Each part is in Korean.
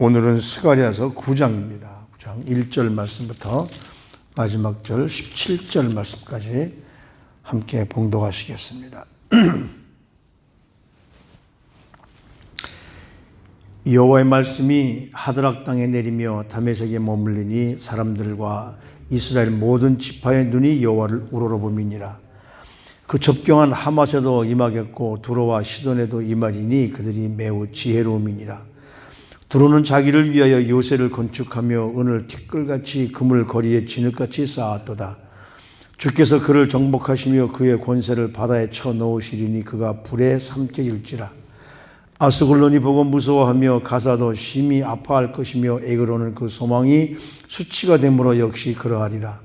오늘은 스가리아서 9장입니다. 9장 1절 말씀부터 마지막 절 17절 말씀까지 함께 봉독하시겠습니다. 여호와의 말씀이 하드락 땅에 내리며 다메섹에 머물리니 사람들과 이스라엘 모든 지파의 눈이 여호와를 우러러보미니라. 그 접경한 하마세도 임하겠고 두로와 시돈에도 임하리니 그들이 매우 지혜로움이니라. 두로는 자기를 위하여 요새를 건축하며 은을 티끌같이 금을 거리에 진흙같이 쌓았도다. 주께서 그를 정복하시며 그의 권세를 바다에 쳐 넣으시리니 그가 불에 삼켜질지라. 아스글론이 보고 무서워하며 가사도 심히 아파할 것이며 에그로는 그 소망이 수치가 되므로 역시 그러하리라.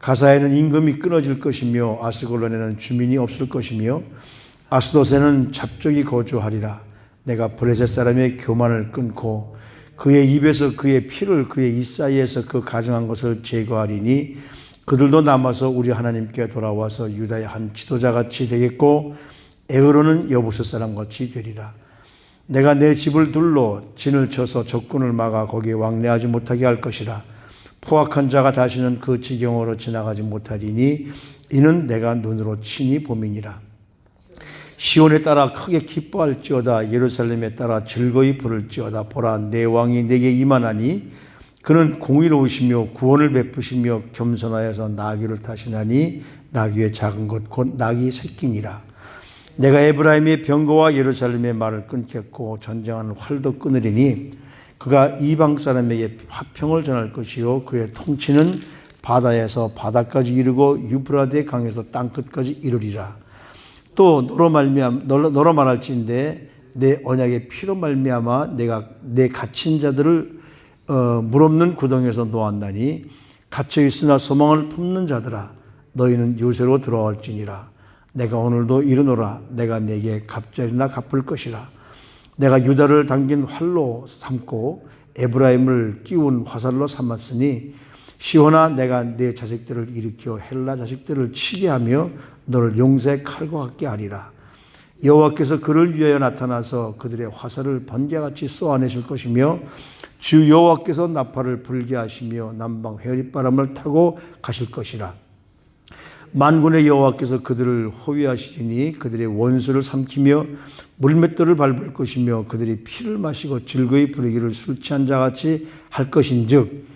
가사에는 임금이 끊어질 것이며 아스글론에는 주민이 없을 것이며 아스도세는 잡족이 거주하리라. 내가 브레셋 사람의 교만을 끊고 그의 입에서 그의 피를 그의 입 사이에서 그 가정한 것을 제거하리니 그들도 남아서 우리 하나님께 돌아와서 유다의 한 지도자 같이 되겠고 에으로는 여부스 사람 같이 되리라. 내가 내 집을 둘러 진을 쳐서 적군을 막아 거기에 왕래하지 못하게 할 것이라. 포악한 자가 다시는 그 지경으로 지나가지 못하리니 이는 내가 눈으로 친히 봄이니라. 시온에 따라 크게 기뻐할지어다 예루살렘에 따라 즐거이 부를지어다 보라 내 왕이 내게 임하나니 그는 공의로우시며 구원을 베푸시며 겸손하여서 나귀를 타시나니 나귀의 작은 것 곧 나귀 새끼니라. 내가 에브라임의 병거와 예루살렘의 말을 끊겠고 전쟁하는 활도 끊으리니 그가 이방 사람에게 화평을 전할 것이요 그의 통치는 바다에서 바다까지 이르고 유프라데 강에서 땅 끝까지 이르리라 또 너로 말미암 너로 말할지인데 내 언약의 피로 말미암아 내가 내 갇힌 자들을 어, 물 없는 구덩이에서 놓았나니 갇혀 있으나 소망을 품는 자들아 너희는 요새로 들어갈지니라. 내가 오늘도 이르노라. 내가 내게 갑절이나 갚을 것이라. 내가 유다를 당긴 활로 삼고 에브라임을 끼운 화살로 삼았으니 시온아 내가 내 자식들을 일으켜 헬라 자식들을 치게 하며 너를 용사의 칼과 같게 하리라. 여호와께서 그를 위하여 나타나서 그들의 화살을 번개같이 쏘아내실 것이며 주 여호와께서 나팔을 불게 하시며 남방 회리바람을 타고 가실 것이라. 만군의 여호와께서 그들을 호위하시리니 그들의 원수를 삼키며 물맷돌을 밟을 것이며 그들이 피를 마시고 즐거이 부르기를 술 취한 자같이 할 것인즉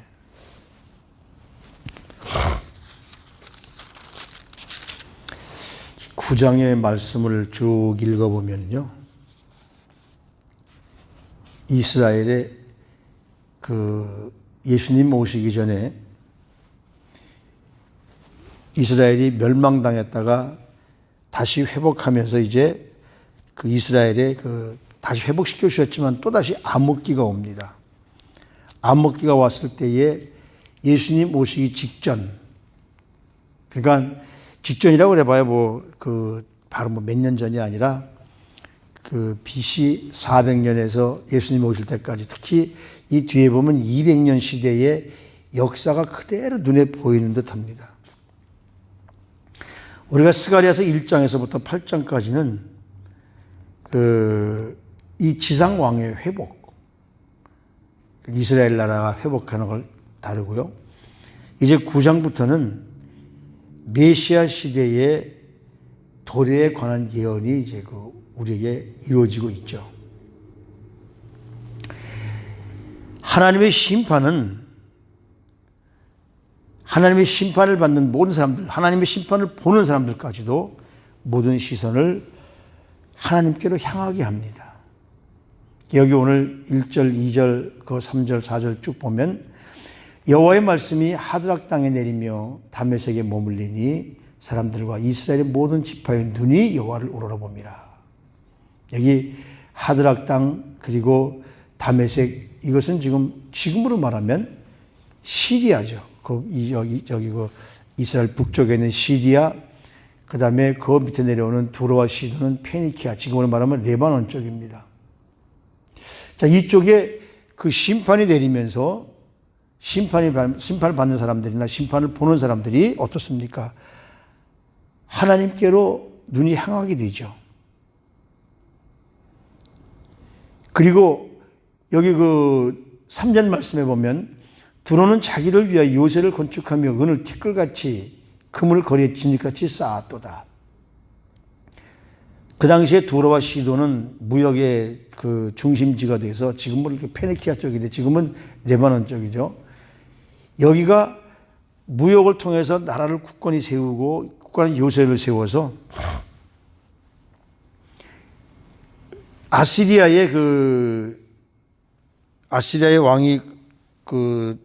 구장의 말씀을 쭉 읽어보면요. 이스라엘의 그 예수님 오시기 전에 이스라엘이 멸망당했다가 다시 회복하면서 이제 그 이스라엘에 그 다시 회복시켜 주셨지만 또다시 암흑기가 옵니다. 암흑기가 왔을 때에 예수님 오시기 직전 그러니까 직전이라고 그래봐야 뭐 그 바로 뭐 몇 년 전이 아니라 그 BC 400년에서 예수님 오실 때까지 특히 이 뒤에 보면 200년 시대의 역사가 그대로 눈에 보이는 듯 합니다. 우리가 스가리아서 1장에서부터 8장까지는 그 이 지상 왕의 회복, 이스라엘 나라가 회복하는 걸 다루고요. 이제 9장부터는 메시아 시대의 도래에 관한 예언이 이제 그 우리에게 이루어지고 있죠. 하나님의 심판은 하나님의 심판을 받는 모든 사람들, 하나님의 심판을 보는 사람들까지도 모든 시선을 하나님께로 향하게 합니다. 여기 오늘 1절, 2절, 그 3절, 4절 쭉 보면 여호와의 말씀이 하드락 땅에 내리며 다메섹에 머물리니 사람들과 이스라엘의 모든 지파의 눈이 여호와를 우러러봅니다. 여기 하드락 땅 그리고 다메섹 이것은 지금 지금으로 말하면 시리아죠. 그 여기 저기 그 이스라엘 북쪽에 있는 시리아, 그 다음에 그 밑에 내려오는 두로와 시도는 페니키아, 지금으로 말하면 레바논 쪽입니다. 자, 이쪽에 그 심판이 내리면서 심판이, 받- 심판을 받는 사람들이나 심판을 보는 사람들이 어떻습니까? 하나님께로 눈이 향하게 되죠. 그리고 여기 그 3절 말씀에 보면 두로는 자기를 위하여 요새를 건축하며 은을 티끌같이 금을 거리에 진흙같이 쌓았도다. 그 당시에 두로와 시도는 무역의 그 중심지가 돼서 지금은 페니키아 쪽인데 지금은 레바논 쪽이죠. 여기가 무역을 통해서 나라를 굳건히 세우고 굳건한 요새를 세워서 아시리아의 그 아시리아의 왕이 그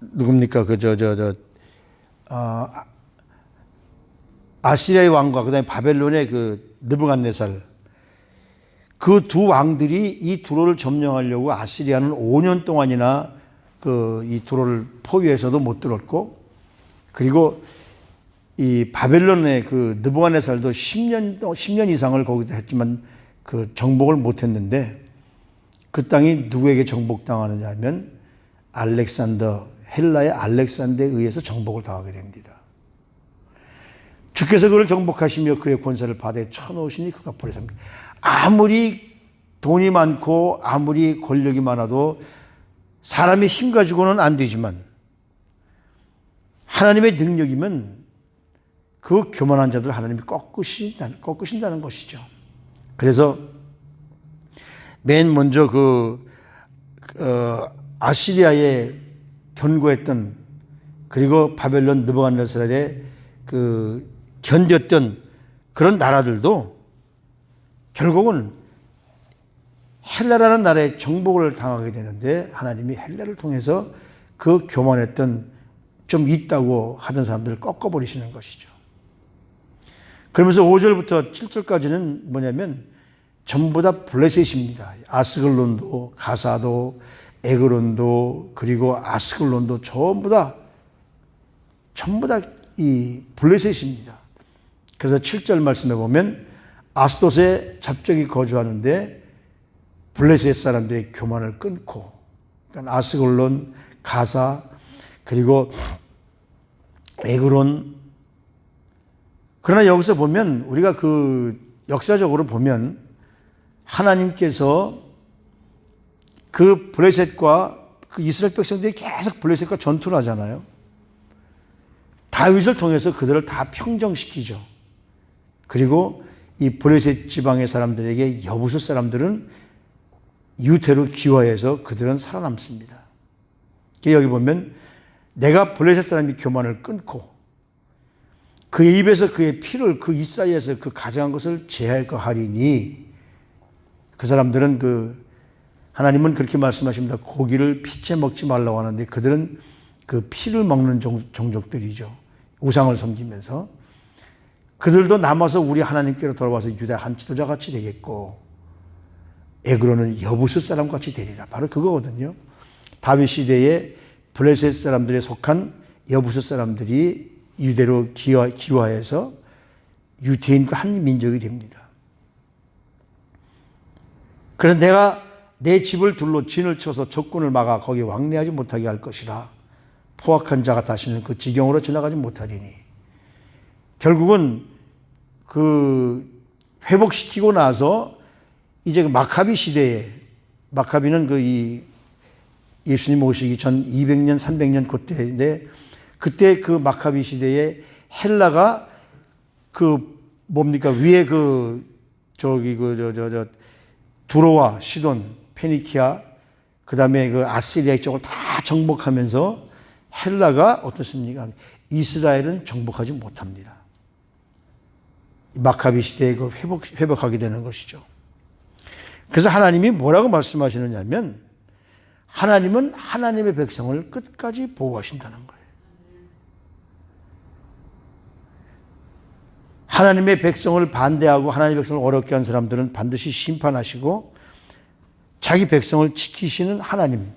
누굽니까? 그 저 저저 아, 아시리아의 왕과 그다음에 바벨론의 그 느부갓네살 그 두 왕들이 이 두로를 점령하려고 아시리아는 5년 동안이나 그 이 두로를 포위해서도 못 들었고 그리고 이 바벨론의 그 느부갓네살도 10년 동 10년 이상을 거기서 했지만 그 정복을 못 했는데 그 땅이 누구에게 정복당하느냐 하면 알렉산더 헬라의 알렉산더에 의해서 정복을 당하게 됩니다. 주께서 그를 정복하시며 그의 권세를 바다에 쳐놓으시니 그가 불에 삽니다. 아무리 돈이 많고 아무리 권력이 많아도 사람의 힘 가지고는 안 되지만 하나님의 능력이면 그 교만한 자들 하나님이 꺾으신다는, 꺾으신다는 것이죠. 그래서 맨 먼저 그 어, 아시리아에 견고했던 그리고 바벨론 느부갓네살에 그 견뎠던 그런 나라들도 결국은 헬라라는 나라에 정복을 당하게 되는데 하나님이 헬라를 통해서 그 교만했던 좀 있다고 하던 사람들을 꺾어버리시는 것이죠. 그러면서 5절부터 7절까지는 뭐냐면 전부 다 블레셋입니다. 아스글론도 가사도 에그론도 그리고 아스글론도 전부 다 전부 다 이 블레셋입니다. 그래서 7절 말씀에 보면 아스돗에 잡적이 거주하는데 블레셋 사람들의 교만을 끊고 그러니까 아스글론, 가사 그리고 에그론 그러나 여기서 보면 우리가 그 역사적으로 보면 하나님께서 그 블레셋과 그 이스라엘 백성들이 계속 블레셋과 전투를 하잖아요. 다윗을 통해서 그들을 다 평정시키죠. 그리고 이 블레셋 지방의 사람들에게 여부수 사람들은 유태로 기화해서 그들은 살아남습니다. 여기 보면 내가 블레셋 사람이 교만을 끊고 그의 입에서 그의 피를 그 이사이에서 그 가져간 것을 제할 거 하리니 그 사람들은 그 하나님은 그렇게 말씀하십니다. 고기를 피채 먹지 말라고 하는데 그들은 그 피를 먹는 종, 종족들이죠. 우상을 섬기면서 그들도 남아서 우리 하나님께로 돌아와서 유다 한 지도자 같이 되겠고 에그로는 여부스 사람 같이 되리라. 바로 그거거든요. 다윗 시대에 블레셋 사람들에 속한 여부스 사람들이 유대로 기화, 기화해서 유태인과 한 민족이 됩니다. 그래서 내가 내 집을 둘러 진을 쳐서 적군을 막아 거기 왕래하지 못하게 할 것이라 포악한 자가 다시는 그 지경으로 지나가지 못하리니 결국은 그 회복시키고 나서 이제 그 마카비 시대에 마카비는 그 이 예수님 오시기 전 200년 300년 그때인데 그때 그 마카비 시대에 헬라가 그 뭡니까 위에 그 저기 그 저 저 저 두로와 시돈 페니키아 그다음에 그 아시리아 쪽을 다 정복하면서 헬라가 어떻습니까? 이스라엘은 정복하지 못합니다. 마카비 시대에 그 회복 회복하게 되는 것이죠. 그래서 하나님이 뭐라고 말씀하시느냐면 하나님은 하나님의 백성을 끝까지 보호하신다는 거예요. 하나님의 백성을 반대하고 하나님의 백성을 어렵게 한 사람들은 반드시 심판하시고 자기 백성을 지키시는 하나님.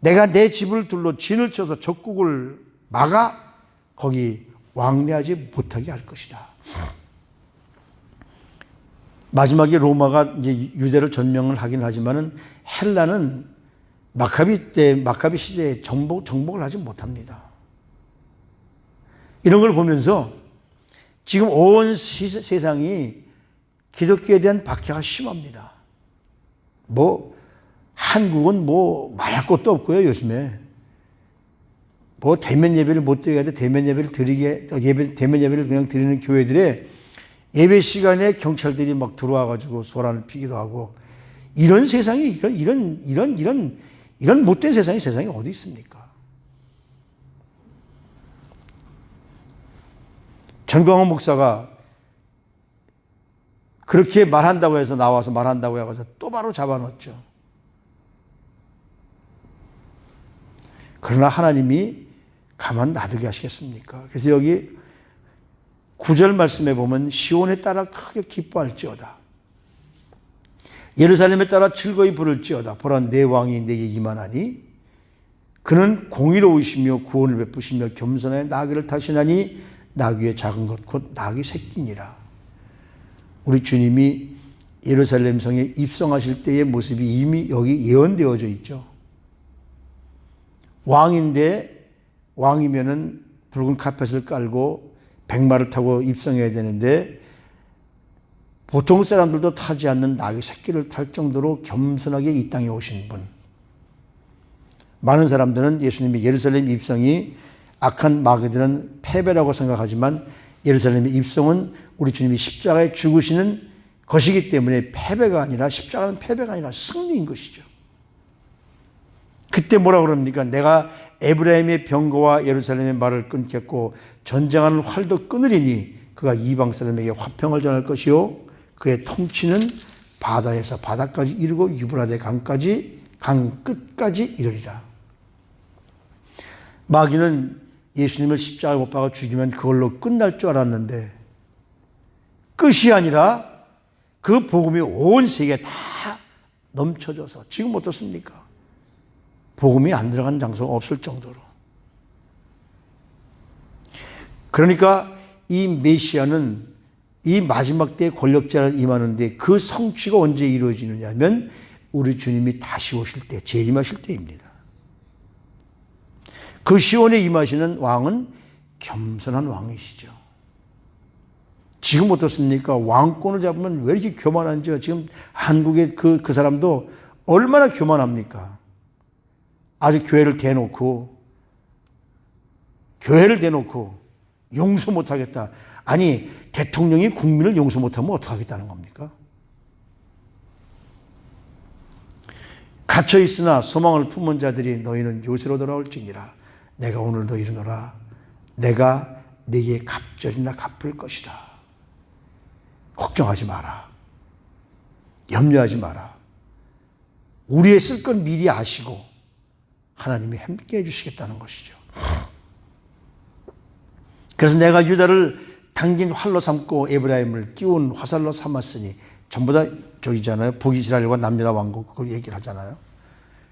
내가 내 집을 둘러 진을 쳐서 적국을 막아 거기 왕래하지 못하게 할 것이다. 마지막에 로마가 이제 유대를 전명을 하긴 하지만은 헬라는 마카비 때 마카비 시대에 정복 정복을 하지 못합니다. 이런 걸 보면서 지금 온 시- 세상이 기독교에 대한 박해가 심합니다. 뭐 한국은 뭐 말할 것도 없고요 요즘에 뭐 대면 예배를 못 드리게 하되 대면 예배를 드리게 예배 대면 예배를 그냥 드리는 교회들의 예배 시간에 경찰들이 막 들어와 가지고 소란을 피기도 하고 이런 세상이 이런 이런 이런 이런 이런 못된 세상이 세상에 어디 있습니까? 전광훈 목사가 그렇게 말한다고 해서 나와서 말한다고 해서 또 바로 잡아놓죠. 그러나 하나님이 가만 놔두게 하시겠습니까? 그래서 여기 구절 말씀에 보면 시온에 따라 크게 기뻐할지어다. 예루살렘에 따라 즐거이 부를지어다. 보라 내 왕이 내게 임하나니 그는 공의로우시며 구원을 베푸시며 겸손하여 나귀를 타시나니 나귀의 작은 것 곧 나귀 새끼니라. 우리 주님이 예루살렘 성에 입성하실 때의 모습이 이미 여기 예언되어져 있죠. 왕인데 왕이면은 붉은 카펫을 깔고 백마를 타고 입성해야 되는데 보통 사람들도 타지 않는 나귀 새끼를 탈 정도로 겸손하게 이 땅에 오신 분. 많은 사람들은 예수님이 예루살렘 입성이 악한 마귀들은 패배라고 생각하지만 예루살렘의 입성은 우리 주님이 십자가에 죽으시는 것이기 때문에 패배가 아니라 십자가는 패배가 아니라 승리인 것이죠. 그때 뭐라 그럽니까? 내가 에브라임의 병거와 예루살렘의 말을 끊겠고 전쟁하는 활도 끊으리니 그가 이방 사람에게 화평을 전할 것이요 그의 통치는 바다에서 바다까지 이르고 유브라데 강까지 강 끝까지 이르리라. 마귀는 예수님을 십자가에 못 박아 죽이면 그걸로 끝날 줄 알았는데 끝이 아니라 그 복음이 온 세계에 다 넘쳐져서 지금 어떻습니까? 복음이 안 들어간 장소가 없을 정도로. 그러니까 이 메시아는 이 마지막 때에 권력자를 임하는데 그 성취가 언제 이루어지느냐면 우리 주님이 다시 오실 때, 재림하실 때입니다. 그 시온에 임하시는 왕은 겸손한 왕이시죠. 지금 어떻습니까? 왕권을 잡으면 왜 이렇게 교만한지요? 지금 한국의 그, 그 사람도 얼마나 교만합니까? 아직 교회를 대놓고, 교회를 대놓고 용서 못하겠다. 아니, 대통령이 국민을 용서 못하면 어떡하겠다는 겁니까? 갇혀 있으나 소망을 품은 자들이 너희는 요새로 돌아올지니라. 내가 오늘도 이르노라. 내가 네게 갑절이나 갚을 것이다. 걱정하지 마라. 염려하지 마라. 우리의 쓸 건 미리 아시고 하나님이 함께 해주시겠다는 것이죠. 그래서 내가 유다를 당긴 활로 삼고 에브라임을 끼운 화살로 삼았으니 전부 다 저기잖아요. 북이스라엘과 남유다 왕국 그 얘기를 하잖아요.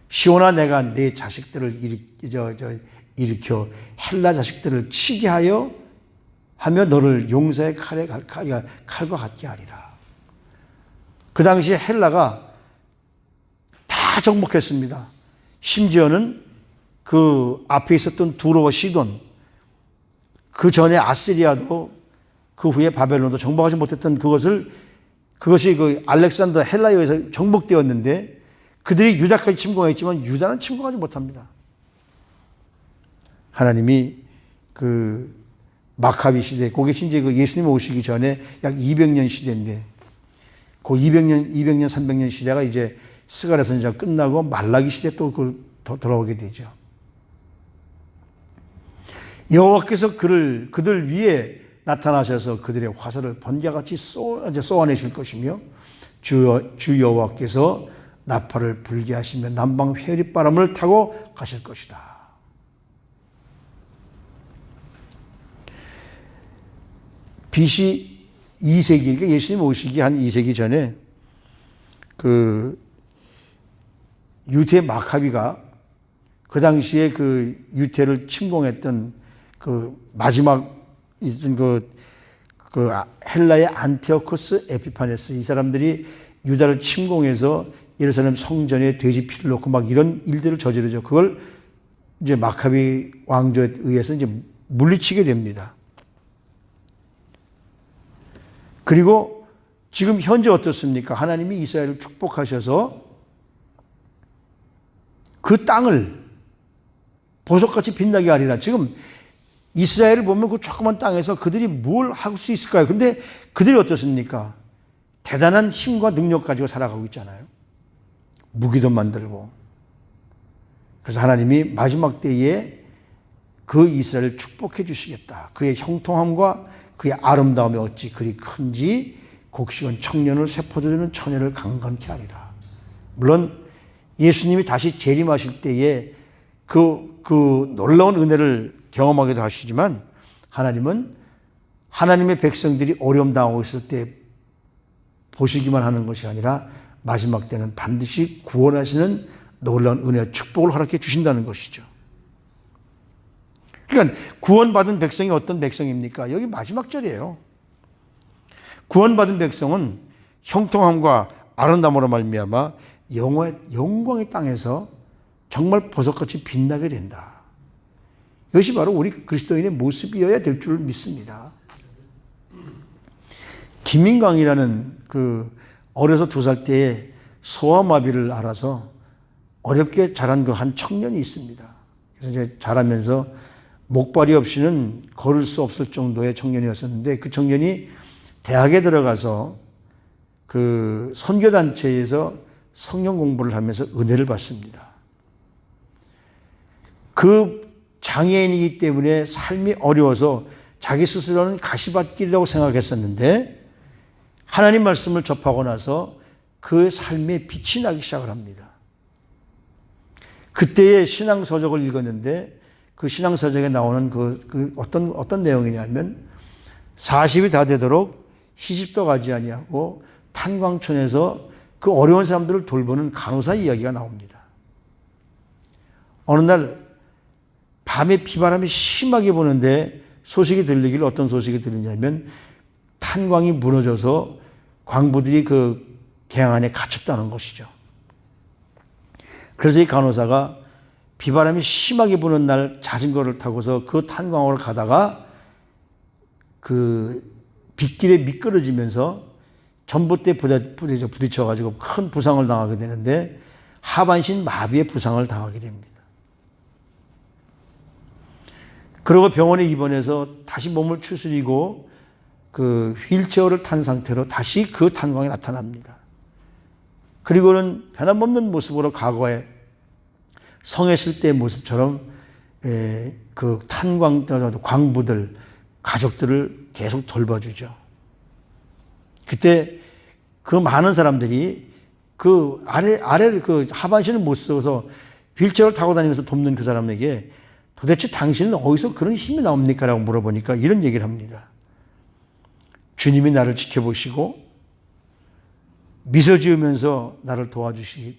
시온아 내가 내 자식들을 일으, 저, 저, 일으켜 헬라 자식들을 치게 하여 하며 너를 용사의 칼에 갈- 칼- 칼과 같게 하리라. 그 당시에 헬라가 다 정복했습니다. 심지어는 그 앞에 있었던 두로와 시돈, 그 전에 아시리아도 그 후에 바벨론도 정복하지 못했던 그것을 그것이 그 알렉산더 헬라에 의해서 정복되었는데 그들이 유다까지 침공했지만 유다는 침공하지 못합니다. 하나님이 그 마카비 시대, 그게 이제 그 예수님 오시기 전에 약 200년 시대인데 그 200년, 200년, 300년 시대가 이제 스가랴 선지자 끝나고 말라기 시대 또 그 돌아오게 되죠. 여호와께서 그를 그들 위에 나타나셔서 그들의 화살을 번개같이 쏘아내실 것이며 주, 주 여호와께서 나팔을 불게 하시며 남방 회리바람을 타고 가실 것이다. BC 2세기, 그러니까 예수님 오시기 한 2세기 전에 그 유태 마카비가 그 당시에 그 유태를 침공했던 그 마지막 그, 그 헬라의 안티오코스 에피파네스 이 사람들이 유다를 침공해서 예루살렘 성전에 돼지 피를 놓고 막 이런 일들을 저지르죠. 그걸 이제 마카비 왕조에 의해서 이제 물리치게 됩니다. 그리고 지금 현재 어떻습니까? 하나님이 이스라엘을 축복하셔서 그 땅을 보석같이 빛나게 하리라. 지금 이스라엘을 보면 그 조그만 땅에서 그들이 뭘 할 수 있을까요? 근데 그들이 어떻습니까? 대단한 힘과 능력 가지고 살아가고 있잖아요. 무기도 만들고. 그래서 하나님이 마지막 때에 그 이스라엘을 축복해 주시겠다. 그의 형통함과 그의 아름다움이 어찌 그리 큰지 곡식은 청년을 세포도주는 처녀를 강건케 하리라. 물론 예수님이 다시 재림하실 때에 그, 그 놀라운 은혜를 경험하기도 하시지만 하나님은 하나님의 백성들이 어려움 당하고 있을 때 보시기만 하는 것이 아니라 마지막 때는 반드시 구원하시는 놀라운 은혜, 축복을 허락해 주신다는 것이죠. 그러니까 구원받은 백성이 어떤 백성입니까? 여기 마지막 절이에요. 구원받은 백성은 형통함과 아름다움으로 말미암아 영광의 땅에서 정말 보석같이 빛나게 된다. 이것이 바로 우리 그리스도인의 모습이어야 될 줄 믿습니다. 김인광이라는 그 어려서 두 살 때에 소아마비를 알아서 어렵게 자란 그 한 청년이 있습니다. 그래서 이제 자라면서 목발이 없이는 걸을 수 없을 정도의 청년이었었는데 그 청년이 대학에 들어가서 그 선교단체에서 성경 공부를 하면서 은혜를 받습니다. 그 장애인이기 때문에 삶이 어려워서 자기 스스로는 가시밭길이라고 생각했었는데 하나님 말씀을 접하고 나서 그 삶에 빛이 나기 시작을 합니다. 그때의 신앙 서적을 읽었는데 그 신앙 서적에 나오는 그, 그 어떤, 어떤 내용이냐면 40이 다 되도록 시집도 가지 아니하고 탄광촌에서 그 어려운 사람들을 돌보는 간호사 이야기가 나옵니다. 어느 날 밤에 비바람이 심하게 부는데 소식이 들리길 어떤 소식이 들리냐면 탄광이 무너져서 광부들이 그갱 안에 갇혔다는 것이죠. 그래서 이 간호사가 비바람이 심하게 부는 날 자전거를 타고서 그 탄광으로 가다가 그 빗길에 미끄러지면서 전봇대 부딪혀 부딪혀가지고 큰 부상을 당하게 되는데 하반신 마비의 부상을 당하게 됩니다. 그리고 병원에 입원해서 다시 몸을 추스리고 그 휠체어를 탄 상태로 다시 그 탄광이 나타납니다. 그리고는 변함없는 모습으로 과거에 성했을 때의 모습처럼 그 탄광 광부들 가족들을 계속 돌봐주죠. 그때 그 많은 사람들이 그 아래 아래 그 하반신을 못 써서 휠체어를 타고 다니면서 돕는 그 사람에게 도대체 당신은 어디서 그런 힘이 나옵니까? 라고 물어보니까 이런 얘기를 합니다. 주님이 나를 지켜보시고 미소 지으면서 나를 도와주시기,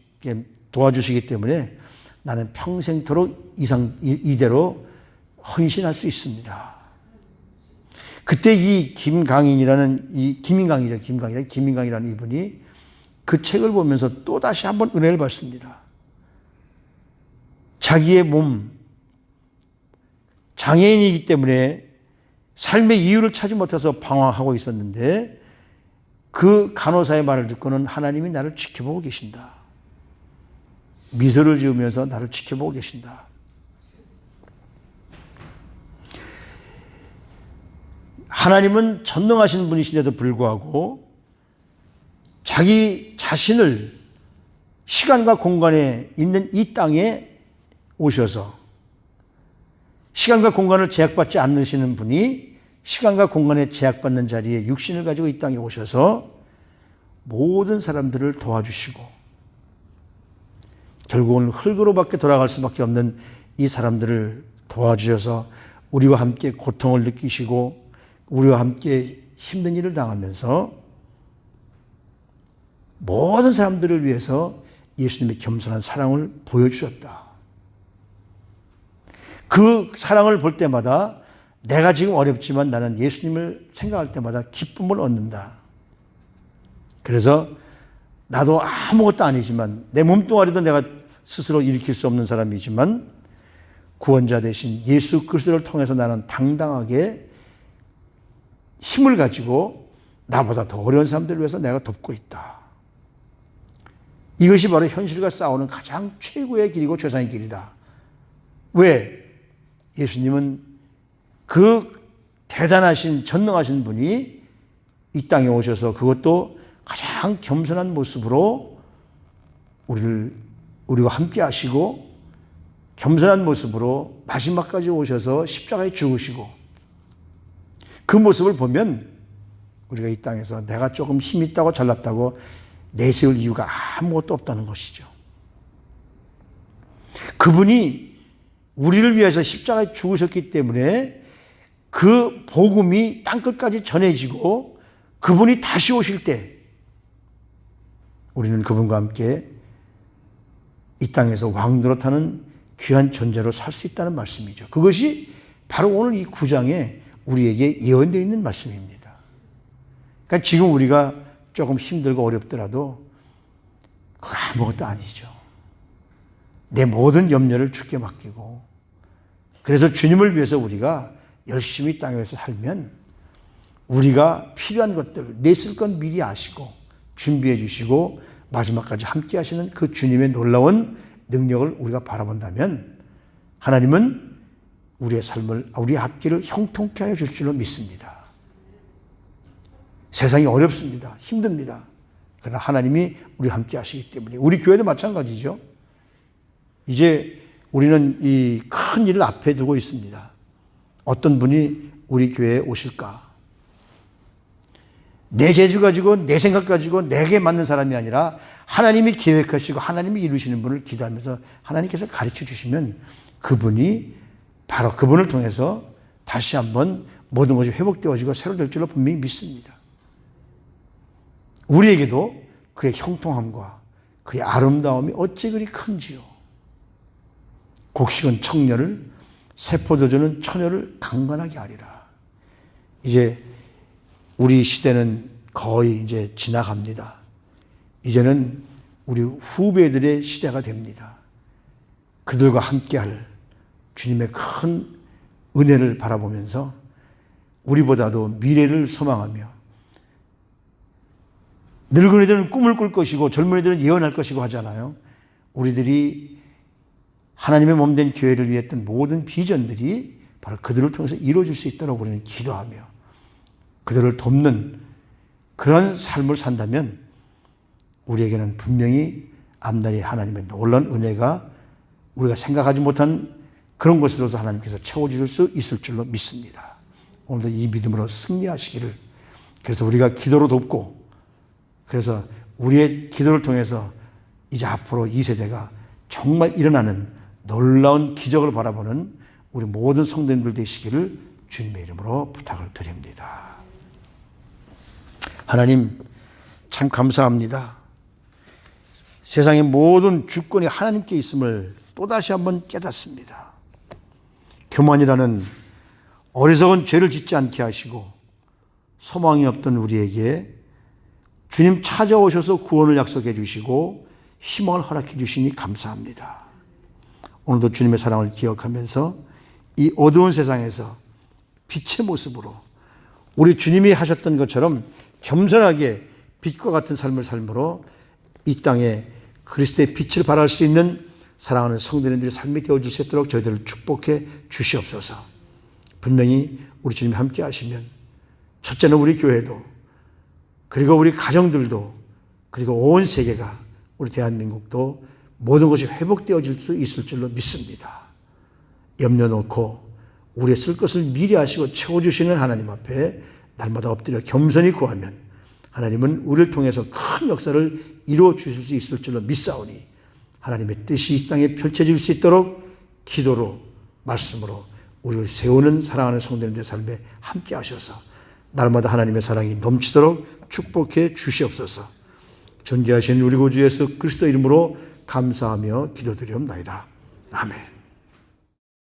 도와주시기 때문에 나는 평생토록 이상, 이대로 헌신할 수 있습니다. 그때 이 김강인이라는 이 김인강이죠. 김강이라 김인강이라는 이분이 그 책을 보면서 또 다시 한번 은혜를 받습니다. 자기의 몸 장애인이기 때문에 삶의 이유를 찾지 못해서 방황하고 있었는데 그 간호사의 말을 듣고는 하나님이 나를 지켜보고 계신다. 미소를 지으면서 나를 지켜보고 계신다. 하나님은 전능하신 분이신데도 불구하고 자기 자신을 시간과 공간에 있는 이 땅에 오셔서 시간과 공간을 제약받지 않으시는 분이 시간과 공간에 제약받는 자리에 육신을 가지고 이 땅에 오셔서 모든 사람들을 도와주시고 결국은 흙으로밖에 돌아갈 수밖에 없는 이 사람들을 도와주셔서 우리와 함께 고통을 느끼시고 우리와 함께 힘든 일을 당하면서 모든 사람들을 위해서 예수님의 겸손한 사랑을 보여주셨다. 그 사랑을 볼 때마다 내가 지금 어렵지만 나는 예수님을 생각할 때마다 기쁨을 얻는다. 그래서 나도 아무것도 아니지만 내 몸뚱아리도 내가 스스로 일으킬 수 없는 사람이지만 구원자 대신 예수 그리스도를 통해서 나는 당당하게 힘을 가지고 나보다 더 어려운 사람들을 위해서 내가 돕고 있다. 이것이 바로 현실과 싸우는 가장 최고의 길이고 최상의 길이다. 왜? 예수님은 그 대단하신 전능하신 분이 이 땅에 오셔서 그것도 가장 겸손한 모습으로 우리를 우리와 함께 하시고 겸손한 모습으로 마지막까지 오셔서 십자가에 죽으시고 그 모습을 보면 우리가 이 땅에서 내가 조금 힘 있다고 잘났다고 내세울 이유가 아무것도 없다는 것이죠. 그분이 우리를 위해서 십자가에 죽으셨기 때문에 그 복음이 땅끝까지 전해지고 그분이 다시 오실 때 우리는 그분과 함께 이 땅에서 왕 노릇하는 귀한 존재로 살 수 있다는 말씀이죠. 그것이 바로 오늘 이 구장에 우리에게 예언되어 있는 말씀입니다. 그러니까 지금 우리가 조금 힘들고 어렵더라도 그거 아무것도 아니죠. 내 모든 염려를 주께 맡기고 그래서 주님을 위해서 우리가 열심히 땅에서 살면 우리가 필요한 것들 내쓸 건 미리 아시고 준비해 주시고 마지막까지 함께 하시는 그 주님의 놀라운 능력을 우리가 바라본다면 하나님은 우리의 삶을 우리의 앞길을 형통케 하여 줄 줄로 믿습니다. 세상이 어렵습니다. 힘듭니다. 그러나 하나님이 우리 함께 하시기 때문에 우리 교회도 마찬가지죠. 이제 우리는 이 큰 일을 앞에 두고 있습니다. 어떤 분이 우리 교회에 오실까? 내 재주 가지고 내 생각 가지고 내게 맞는 사람이 아니라 하나님이 계획하시고 하나님이 이루시는 분을 기도하면서 하나님께서 가르쳐 주시면 그분이 바로 그분을 통해서 다시 한번 모든 것이 회복되어지고 새로 될 줄로 분명히 믿습니다. 우리에게도 그의 형통함과 그의 아름다움이 어찌 그리 큰지요. 곡식은 청년을 세포도주는 처녀를 강건하게 하리라. 이제 우리 시대는 거의 이제 지나갑니다. 이제는 우리 후배들의 시대가 됩니다. 그들과 함께할 주님의 큰 은혜를 바라보면서 우리보다도 미래를 소망하며 늙은이들은 꿈을 꿀 것이고 젊은이들은 예언할 것이고 하잖아요. 우리들이 하나님의 몸 된 교회를 위했던 모든 비전들이 바로 그들을 통해서 이루어질 수 있도록 우리는 기도하며 그들을 돕는 그런 삶을 산다면 우리에게는 분명히 앞날이 하나님의 놀라운 은혜가 우리가 생각하지 못한 그런 것으로서 하나님께서 채워주실 수 있을 줄로 믿습니다. 오늘도 이 믿음으로 승리하시기를 그래서 우리가 기도로 돕고 그래서 우리의 기도를 통해서 이제 앞으로 이 세대가 정말 일어나는 놀라운 기적을 바라보는 우리 모든 성도님들 되시기를 주님의 이름으로 부탁을 드립니다. 하나님 참 감사합니다. 세상의 모든 주권이 하나님께 있음을 또다시 한번 깨닫습니다. 교만이라는 어리석은 죄를 짓지 않게 하시고 소망이 없던 우리에게 주님 찾아오셔서 구원을 약속해 주시고 희망을 허락해 주시니 감사합니다. 오늘도 주님의 사랑을 기억하면서 이 어두운 세상에서 빛의 모습으로 우리 주님이 하셨던 것처럼 겸손하게 빛과 같은 삶을 삶으로 이 땅에 그리스도의 빛을 발할 수 있는 사랑하는 성도님들의 삶이 되어질 수 있도록 저희들을 축복해 주시옵소서. 분명히 우리 주님이 함께 하시면 첫째는 우리 교회도 그리고 우리 가정들도 그리고 온 세계가 우리 대한민국도 모든 것이 회복되어질 수 있을 줄로 믿습니다. 염려 놓고 우리의 쓸 것을 미리 하시고 채워주시는 하나님 앞에 날마다 엎드려 겸손히 구하면 하나님은 우리를 통해서 큰 역사를 이루어 주실 수 있을 줄로 믿사오니 하나님의 뜻이 이 땅에 펼쳐질 수 있도록 기도로 말씀으로 우리를 세우는 사랑하는 성도님들의 삶에 함께 하셔서 날마다 하나님의 사랑이 넘치도록 축복해 주시옵소서. 존귀하신 우리 구주 예수 그리스도 이름으로 감사하며 기도드리옵나이다. 아멘.